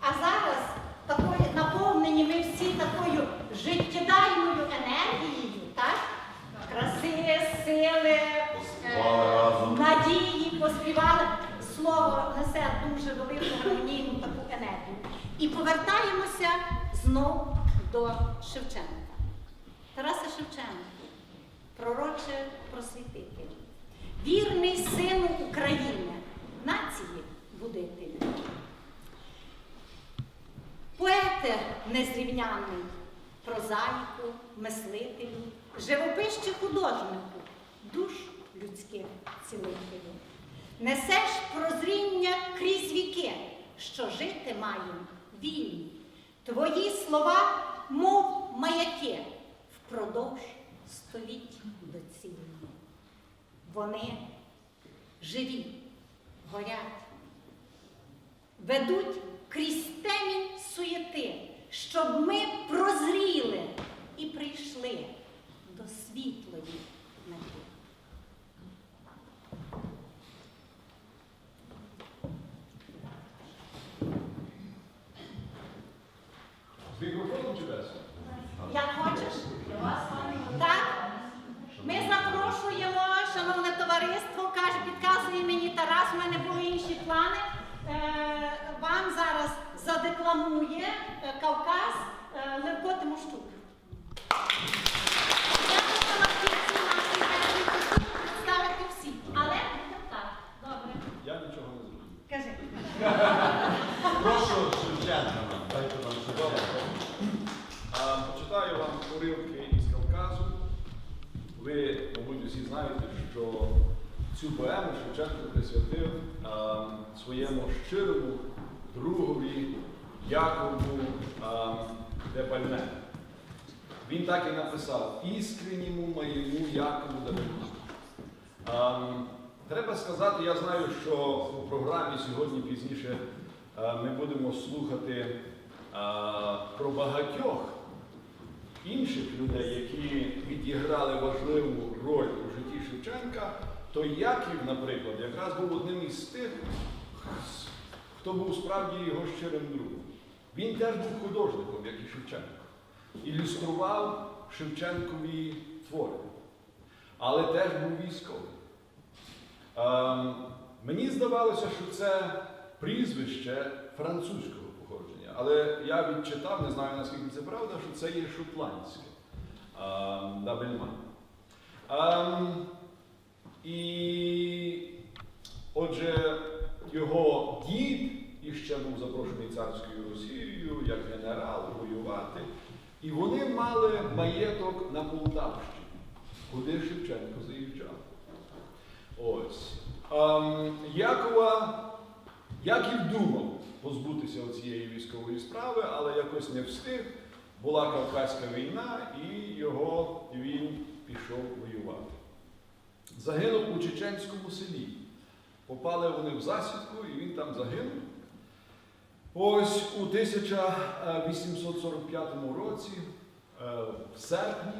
А зараз такої наповнені ми всі такою життєдайною енергією, так? Краси, сили, Поспівали надії, поспівали. Слово несе дуже велику гармонійну таку енергію. І повертаємося знов до Шевченка. Тараса Шевченка, пророче просвітитель, вірний сину України, нації будитель. Поете незрівняний, прозаїку, мислителю, живописче художнику, душ людських цілителю. Несеш прозріння крізь віки, що жити маєм вільні. Твої слова, мов маяки, впродовж століть доцільні. Вони живі, горять, ведуть крізь темінь суєти, щоб ми прозріли і прийшли до світлої мети. З мікрофоном чи без? Як хочеш? Так? Ми запрошуємо, шановне товариство, каже, підказує мені Тарас, в мене були інші плани. Е, вам зараз задекламує е, Кавказ е, Левко Тимощук. Я хотіла в кінці нашої першої представити всі, але так, добре. Я нічого не зрозумів. Кажи. Прошу Шевченка нам, дайте нам Шевченка. А, Почитаю вам уривки із Кавказу. Ви, мабуть, усі знаєте, що цю поему Шевченко присвятив а, своєму щирому другові Якову а, Депальне. Він так і написав іскренньому моєму Якову Депальне. Треба сказати, я знаю, що у програмі сьогодні пізніше а, ми будемо слухати а, про багатьох інших людей, які відіграли важливу роль у житті Шевченка, то Яків, наприклад, якраз був одним із тих, хто був справді його щирим другом. Він теж був художником, як і Шевченко. Ілюстрував Шевченкові твори, але теж був військовий. Ем, мені здавалося, що це прізвище походження, але я відчитав, не знаю наскільки це правда, що це є шотландське Дабельман. І отже, його дід іще був запрошений царською Росією як генерал воювати. І вони мали маєток на Полтавщині, куди Шевченко заїжджав. Ось. Якова, Яків думав позбутися цієї військової справи, але якось не встиг. Була Кавказька війна, і його він пішов воювати. Загинув у чеченському селі. Попали вони в засідку, і він там загинув. Ось у 1845 році, е, в серпні,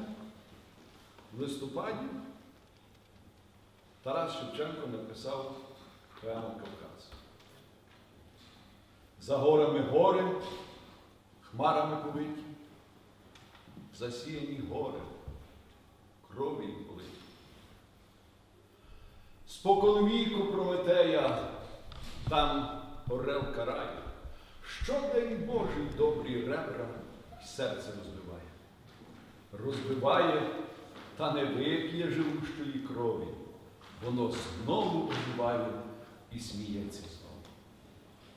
в листопаді, Тарас Шевченко написав поему Кавказ. За горами гори, хмарами повиті, засіяні гори, крові їм политі. Споконвіку Прометея, там орел карає, щодень Божий добрі ребра й серце розбиває. Розбиває, та не вип'є живущої крові, воно знову оживає і сміється.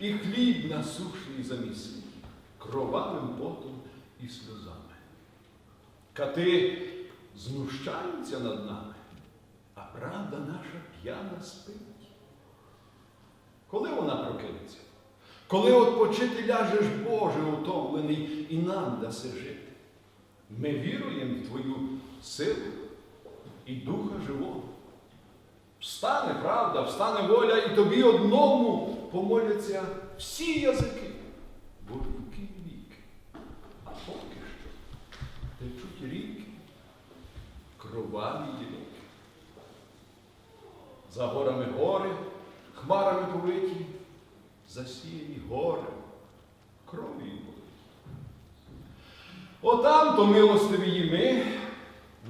і хліб насушний замісний, кровавим потом і сльозами. Кати знущаються над нами, а правда наша п'яна спить. Коли вона прокинеться? коли отпочити ляжеш, Боже, утомлений, і нам даси жити. Ми віруємо в Твою силу і Духа Живого. Встане правда, встане воля, і тобі одному помоляться всі язики, бо віки і віки. А поки що течуть ріки, кроваві ріки. За горами гори, хмарами повиті, засіяні гори, були. Отам то милостиві ми,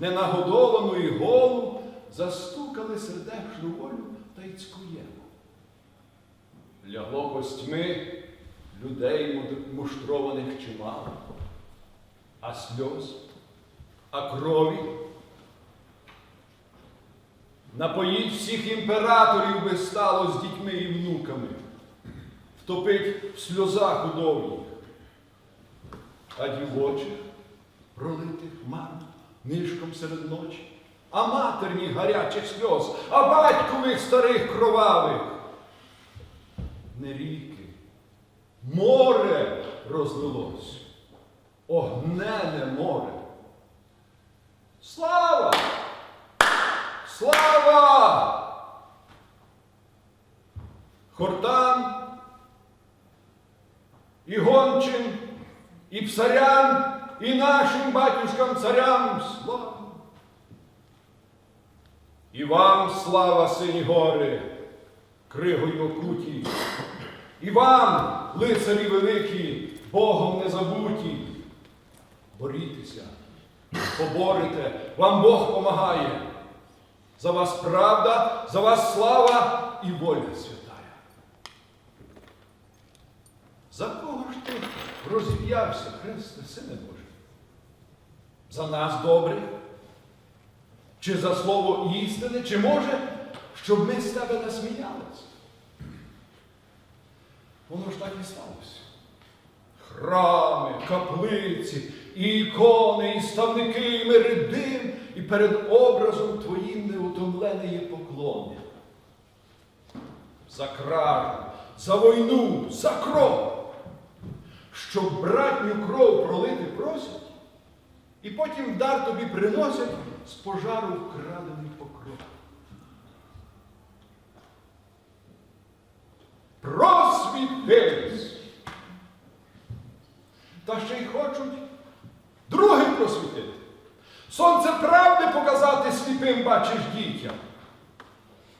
ненагодовану і голу, застукали сердечну волю та й цькуємо. Лягло костьми людей муштрованих чимало, а сльоз, а крові. Напоїть всіх імператорів би стало з дітьми і внуками, втопить в сльозах удовніх, а дівочих пролитих мам нишком серед ночі, а матерні гарячих сльоз, а батькових старих кровавих. Не ріки, море розлилось, огнене море. Слава! Слава! Хортам, і гончин, і псарям, і нашим батюшкам царям слава. І вам слава, сині гори, кригою окуті, і вам, лицарі великі, Богом не забуті. Борітеся, поборете, вам Бог помагає. За вас правда, за вас слава і воля святая. За кого ж ти розіп'явся, Христе, Сине Божий? За нас добре? Чи за слово істини, чи може, щоб ми з тебе насміялися? Воно ж так і сталося. Храми, каплиці, і ікони, і ставники, і мередим, і перед образом твоїм неутомленої поклони. За кражу, за війну, за кров, щоб братню кров пролити просять, і потім дар тобі приносять з пожару вкрадений Просвітились! Та ще й хочуть другим просвітити. Сонце правди показати сліпим бачиш дітям.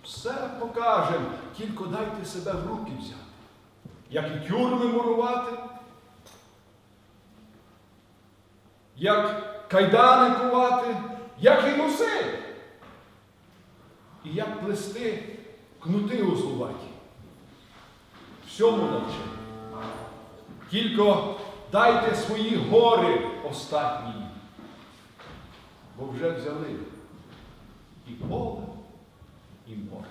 Все покажем, тільки дайте себе в руки взяти. Як і тюрми мурувати, як кайдани кувати, як і носи, і як плести кнути узлуваті. Всьому навчи. Тільки дайте свої гори остатні, бо вже взяли і поле, і море.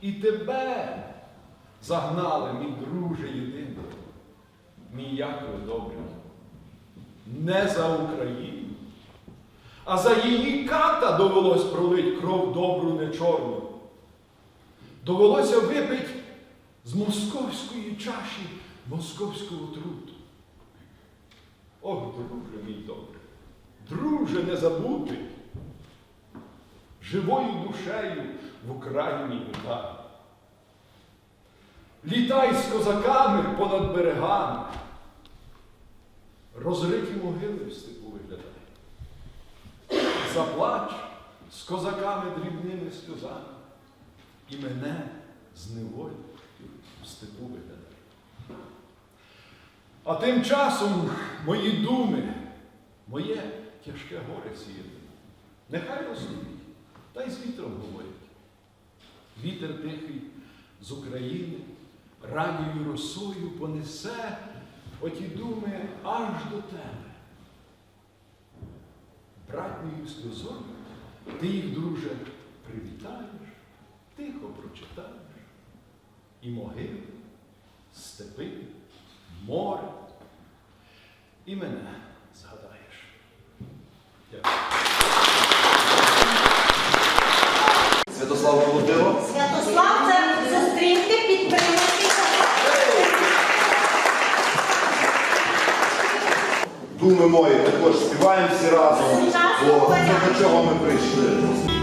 І тебе загнали, мій друже єдиний, мій Якове добрий. Не за Україну, а за її ката довелось пролить кров добру, не чорну. Довелося випить з московської чаші московську отруту. Ох, друже мій добрий, друже незабутий, живою душею в Україні вітаю. Літай з козаками понад берегами, розриті могили в степу виглядай. Заплач з козаками дрібними сльозами, і мене степу виглядай. А тим часом мої думи, моє тяжке горе сіяне, нехай розуміють, та й з вітром говорять. Вітер тихий з України радією росою понесе оті думи аж до тебе. Братньою сльозою ти їх, друже, привітаєш, тихо прочитаєш і могили, степи, море. І мене згадаєш. Дякую. Святослав Колотило. Святослав це зустріти, підприємці. Думи мої також співаємо всі разом. Бо до чого ми прийшли.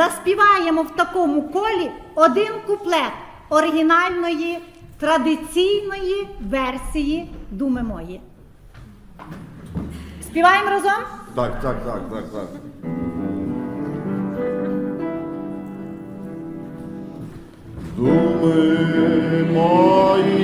Заспіваємо в такому колі один куплет оригінальної традиційної версії Думи мої. Співаємо разом? Так, так, так, так, так. Думи мої,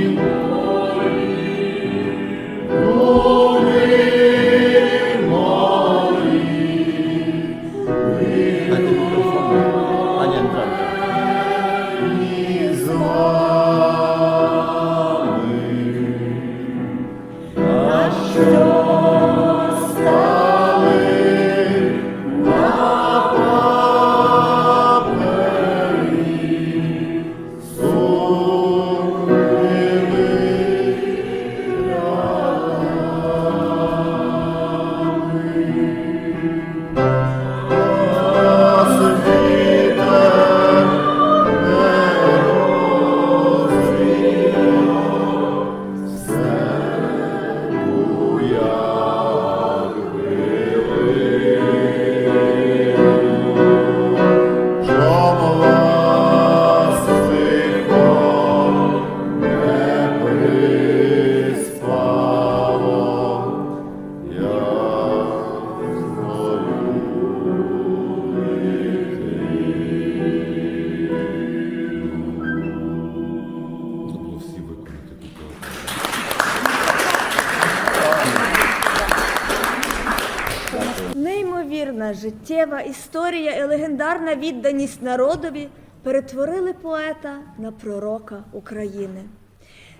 легендарна відданість народові перетворили поета на пророка України.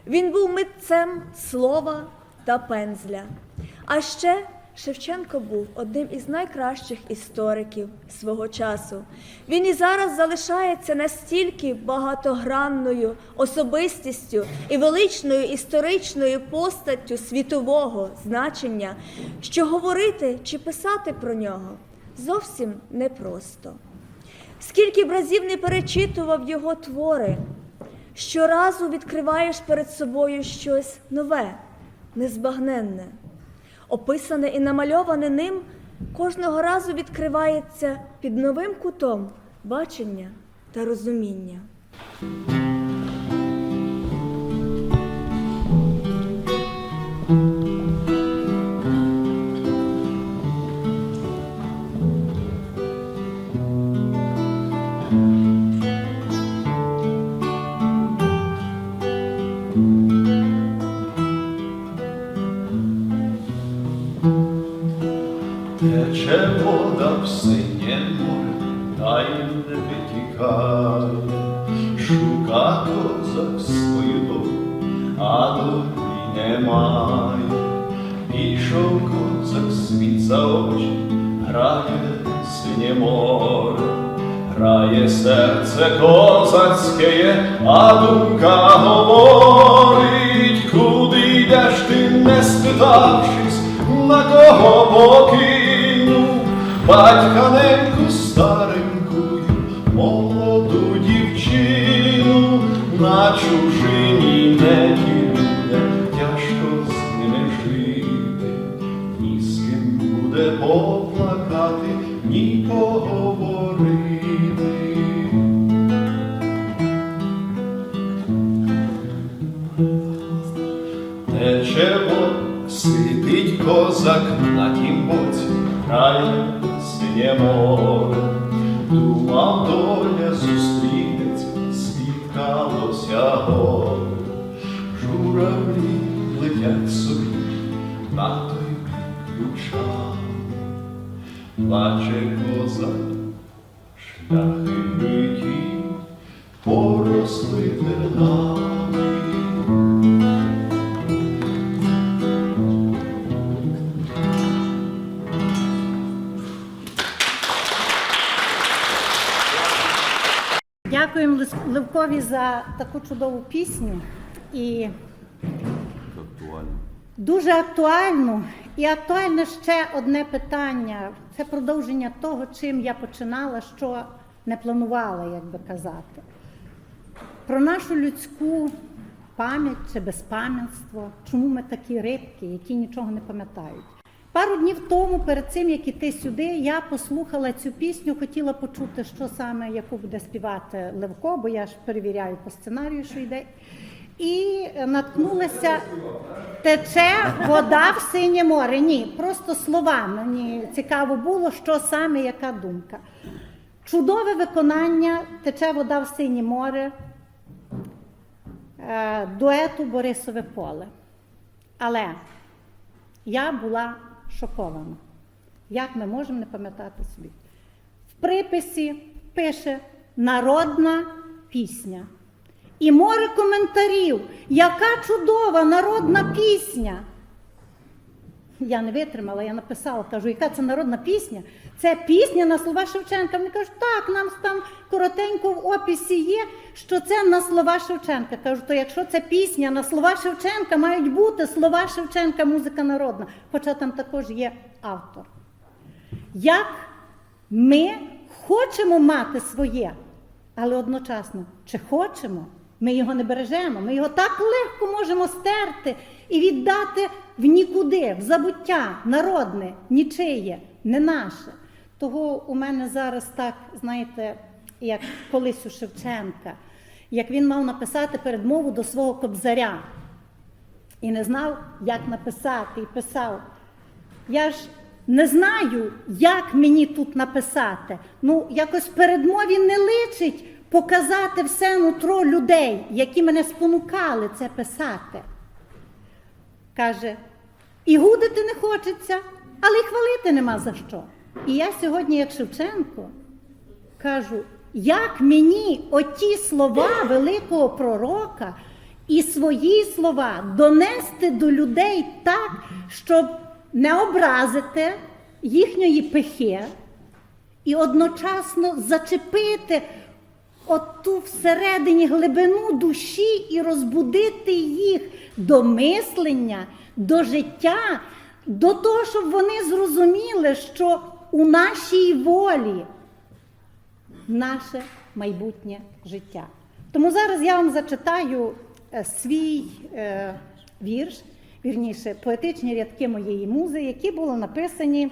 Він був митцем слова та пензля. А ще Шевченко був одним із найкращих істориків свого часу. Він і зараз залишається настільки багатогранною особистістю і величною історичною постаттю світового значення, що говорити чи писати про нього зовсім непросто. Скільки б разів не перечитував його твори, щоразу відкриваєш перед собою щось нове, незбагненне. Описане і намальоване ним кожного разу відкривається під новим кутом бачення та розуміння. За очі, грає синє море, грає серце козацьке, а думка говорить, куди йдеш ти, не спитавшись, на кого покину, батька не старенькую, на тім боці, синє море. Думав, доля зустрінеться, спіткалося горе. Журавлі летять собі на той бік. Плаче козак, шляхи Лис- за таку чудову пісню і Актуально. дуже актуальну. І актуальне ще одне питання. Це продовження того, чим я починала, що не планувала, як би казати. Про нашу людську пам'ять чи безпам'ятство, чому ми такі рибки, які нічого не пам'ятають. Пару днів тому, перед цим як іти сюди, я послухала цю пісню, хотіла почути, що саме яку буде співати Левко, бо я ж перевіряю по сценарію, що йде. І наткнулася тече вода в синє море. Ні, просто слова. Мені цікаво було, що саме, яка думка. Чудове виконання тече вода в синє море е, дуету Борисове поле. Але я була шокована. Як ми можемо не пам'ятати собі? В приписі пише народна пісня. І море коментарів. Яка чудова народна пісня! Я не витримала, я написала, кажу, яка це народна пісня? Це пісня на слова Шевченка. Вони кажуть, так, нам там коротенько в описі є, що це на слова Шевченка. Кажу, то якщо це пісня на слова Шевченка, мають бути слова Шевченка, музика народна. Хоча там також є автор. Як ми хочемо мати своє, але одночасно, чи хочемо, ми його не бережемо, ми його так легко можемо стерти і віддати в нікуди, в забуття народне, нічиє, не наше. Того у мене зараз так, знаєте, як колись у Шевченка, як він мав написати передмову до свого кобзаря і не знав, як написати, і писав. Я ж не знаю, як мені тут написати. Ну, якось передмові не личить показати все нутро людей, які мене спонукали це писати. Каже, і гудити не хочеться, але й хвалити нема за що. І я сьогодні, як Шевченко, кажу, як мені оті слова великого пророка і свої слова донести до людей так, щоб не образити їхньої пихи і одночасно зачепити оту всередині глибину душі і розбудити їх до мислення, до життя, до того, щоб вони зрозуміли, що у нашій волі наше майбутнє життя. Тому зараз я вам зачитаю е, свій е, вірш, вірніше, поетичні рядки моєї музи, які були написані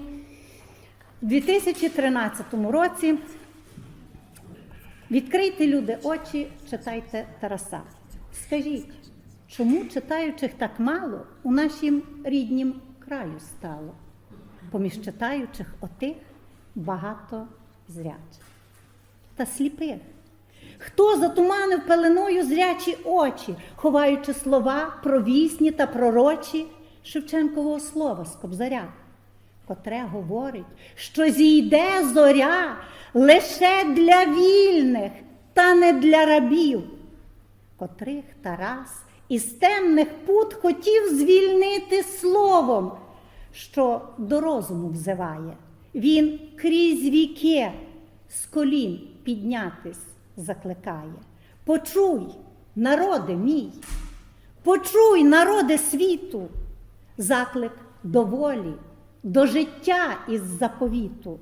в 2013 році. Відкрийте люди очі, читайте Тараса. Скажіть, чому читаючих так мало у нашім ріднім краю стало? Поміж читаючих отих багато зрячих та сліпих. Хто затуманив пеленою зрячі очі, ховаючи слова провісні та пророчі Шевченкового слова з кобзаря, котре говорить, що зійде зоря лише для вільних та не для рабів, котрих Тарас із темних пут хотів звільнити словом, що до розуму взиває. Він крізь віки з колін піднятись закликає. Почуй, народи мій, почуй, народи світу, заклик до волі, до життя із заповіту.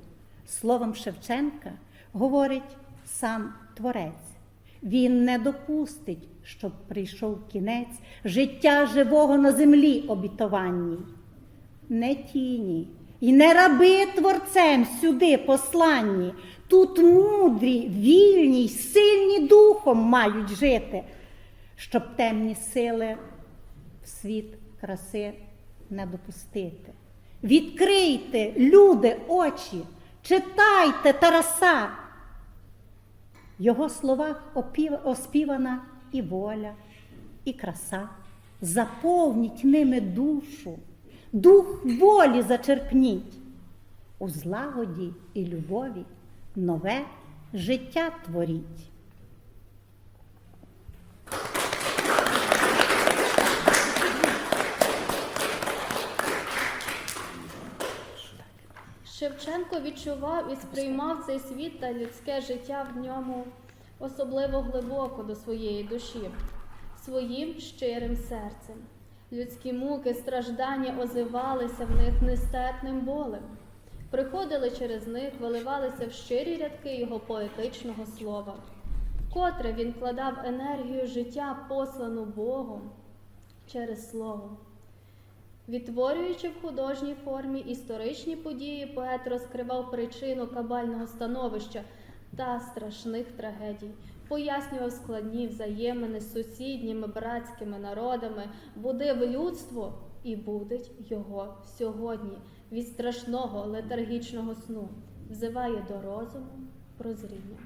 Словом Шевченка говорить сам Творець. Він не допустить, щоб прийшов кінець життя живого на землі обітованій. Не тіні і не раби творцем сюди посланні. Тут мудрі, вільні й сильні духом мають жити, щоб темні сили в світ краси не допустити. Відкрийте, люди, очі, читайте Тараса. В його словах оспівана і воля, і краса. Заповніть ними душу, дух волі зачерпніть. У злагоді і любові нове життя творіть. Шевченко відчував і сприймав цей світ та людське життя в ньому особливо глибоко до своєї душі, своїм щирим серцем. Людські муки, страждання озивалися в них нестерпним болем, приходили через них, виливалися в щирі рядки його поетичного слова, котре він вкладав енергію життя, послану Богом через слово. Відтворюючи в художній формі історичні події, поет розкривав причину кабального становища та страшних трагедій, пояснював складні взаємини з сусідніми братськими народами, будив людство і будить його сьогодні від страшного летаргічного сну, взиває до розуму, прозріння.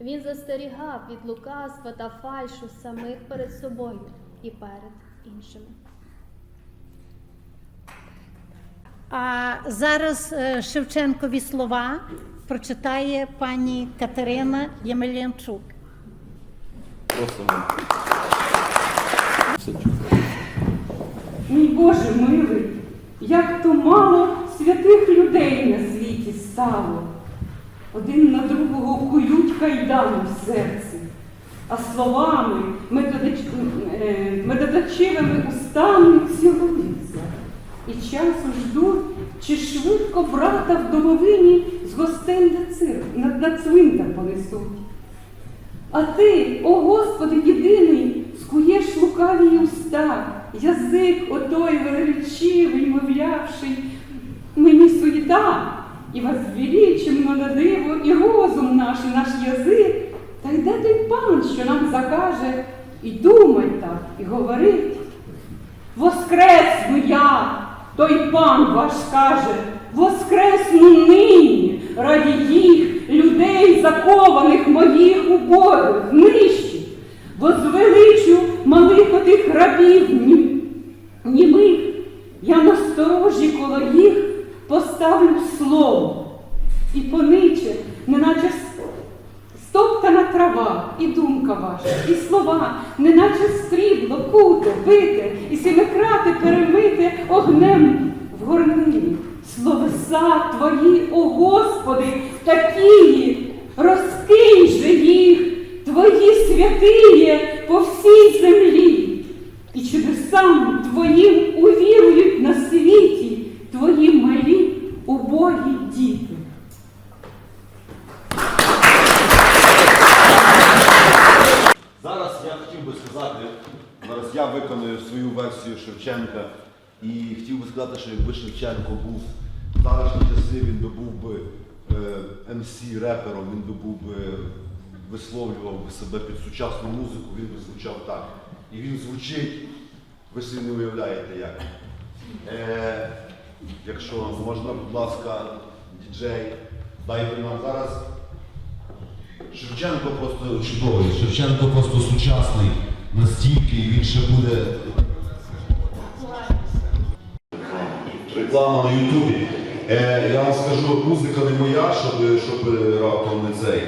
Він застерігав від лукавства та фальшу самих перед собою і перед іншими. А зараз е, Шевченкові слова прочитає пані Катерина Ємельянчук. Мій Боже милий, як то мало святих людей на світі стало. Один на другого кують кайдани в серці, а словами методич... е, устами цілуються. І часу ждуть, чи швидко брата в домовині з гостей на цирк, на, цвинтар понесуть. А ти, о Господи, єдиний, скуєш лукаві уста, язик отой величивий, мовлявший, мені суєта, і возвеличимо на диво, і розум наш, і наш язик. Та йде той пан, що нам закаже, і думай так, і говорить. Воскресну я, той пан ваш каже, воскресну нині раді їх, людей, закованих моїх уборів, нижчі, возвеличу малих отих рабів німих, я насторожі коло їх поставлю слово, і пониче, неначе Стоптана трава, і думка ваша, і слова, неначе стрібло, куто, бите, і сімикрати перемите огнем в горнині. Словеса твої, о Господи, такії, розкинь же їх, твої святиє по всій землі, і чудесам твоїм увірують на світі твої малі убогі діти. виконую свою версію Шевченка. І хотів би сказати, що якби Шевченко був в зараз часи, він би був би е, МС репером, він би був би висловлював би себе під сучасну музику, він би звучав так. І він звучить, ви собі не уявляєте як. Е, якщо можна, будь ласка, діджей, дайте нам зараз. Шевченко просто чудовий, Шевченко просто сучасний настільки, і він ще буде. Реклама на Ютубі. Е, я вам скажу, музика не моя, щоб, щоб раптом не цей.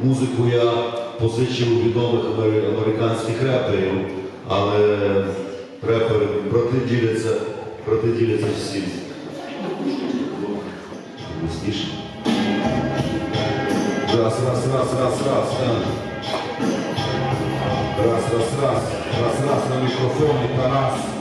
Музику я позичив у відомих американських реперів, але репери, брати діляться, брати діляться всім. Густіше. Раз, раз, раз, раз, раз. Раз, раз, раз, раз, раз на мікрофоні, Тарас.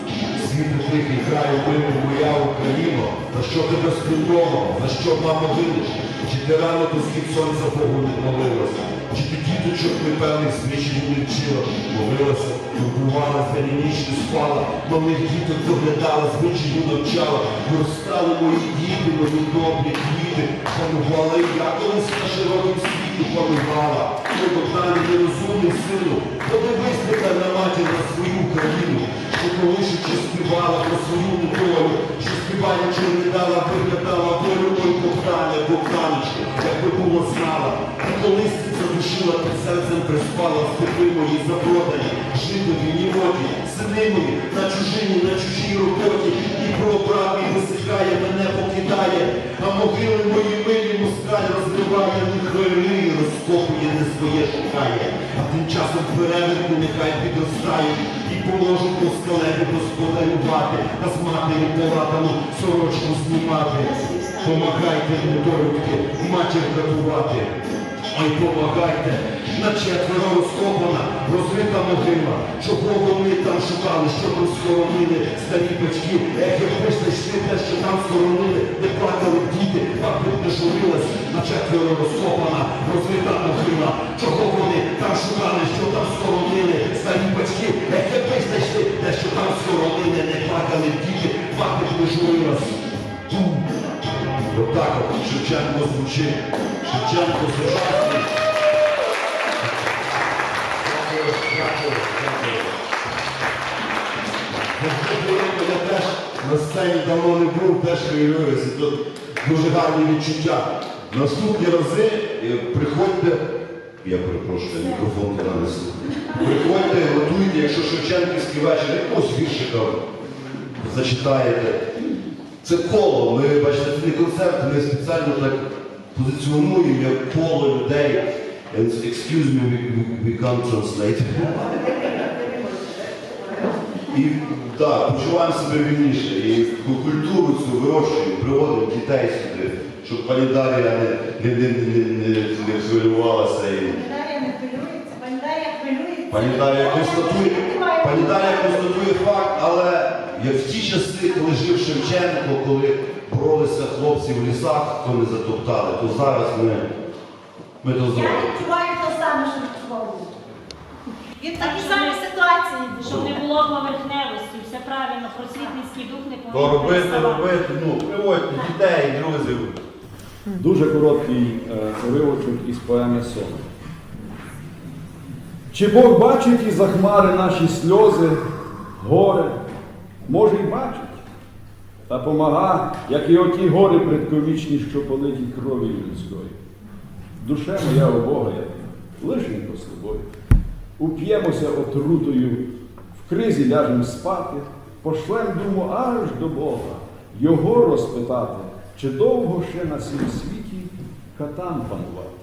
Світи тихий краю милий моя Україно. На що ти безпритомно, на що мама видиш? Чи ти рано до схід сонця Богу не молилась? Чи ти діточок непевних звичай не вчила? Молилася, турбувала, день ніч не спала, малих діток доглядала, звичаю навчала. Виростали мої діти, мої добрі квіти. Панувала і я колись на широкому світі панувала. Ой, Богдані, нерозумний сину, подивись тепер на матір на свою країну, що колишучи співала про свою недолю, що співаючи не дала, виглядала волю, ой, Богдане, Богданочки, якби було знала. Колись задушила під серцем приспала, степи мої запродані, житові, нівоті, сини мої, на чужині, на чужій роботі, і про мій висихає, мене покидає, а могили мої милі москаль розриває, риє, розкопує, не своє шукає. А тим часом переверти нехай підростають і по москалеві господарювати, а з матері полатану сорочку знімати. Помагайте, недорубки, матір катувати. Ой, помагайте, на четверо розкопана, розрита могила, чого вони там шукали, щоб розхоронили старі батьки, якби ж знайшли те, що там схоронили, де плакали діти, бабка не журилась, на четверо розкопана, розрита могила, чого вони там шукали, що там схоронили, старі батьки, якби ж знайшли те, що там схоронили, не плакали діти, бабка не журилась. Отак от Шевченко звучить. Шевченко сучасний. Дякую. Я теж на сцені давно не був, теж хвилююся. Тут дуже гарні відчуття. Наступні рази е, приходьте. Я перепрошую, мікрофон туди несу. Приходьте, готуйте, якщо Шевченківський вечір, якогось віршика зачитаєте. Це коло. Ми бачите, це не концерт, ми спеціально так позиціонуємо як коло людей. And excuse me, we, we, can't translate. І так, почуваємо себе вільніше. І культуру цю вирощуємо, приводимо дітей сюди, щоб пані Дар'я не, не, не, не, не, не хвилювалася. І... Пані Дар'я констатує, пані Дар'я констатує факт, але як в ті часи, коли жив Шевченко, коли боролися хлопці в лісах, хто не затоптали, то зараз ми, ми то Я відчуваю те саме, що відчував. Він в такій самій ситуації був. Щоб не було поверхневості, все правильно, просвітницький дух не То повинен робити, робити, ну, приводьте дітей, друзів. Дуже короткий е, уривочок із поеми Сон. Чи Бог бачить із за хмари наші сльози, горе? Може й бачить, та помага, як і оті гори предковічні, що политі кров'ю людської. Душе моя у Бога я, лишенько з. Уп'ємося отрутою, в кризі ляжем спати, пошлем думу аж до Бога, Його розпитати, чи довго ще на цім світі катам панувати.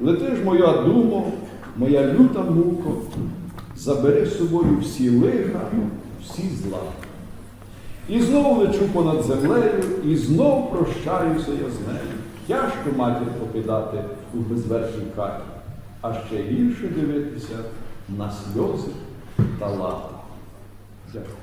Лети ж моя думо, моя люта муко, забери з собою всі лиха, всі зла. І знов лечу понад землею, і знов прощаюся я з нею. Тяжко матір покидати у безвершій хаті, а ще гірше дивитися на сльози та лати. Дякую.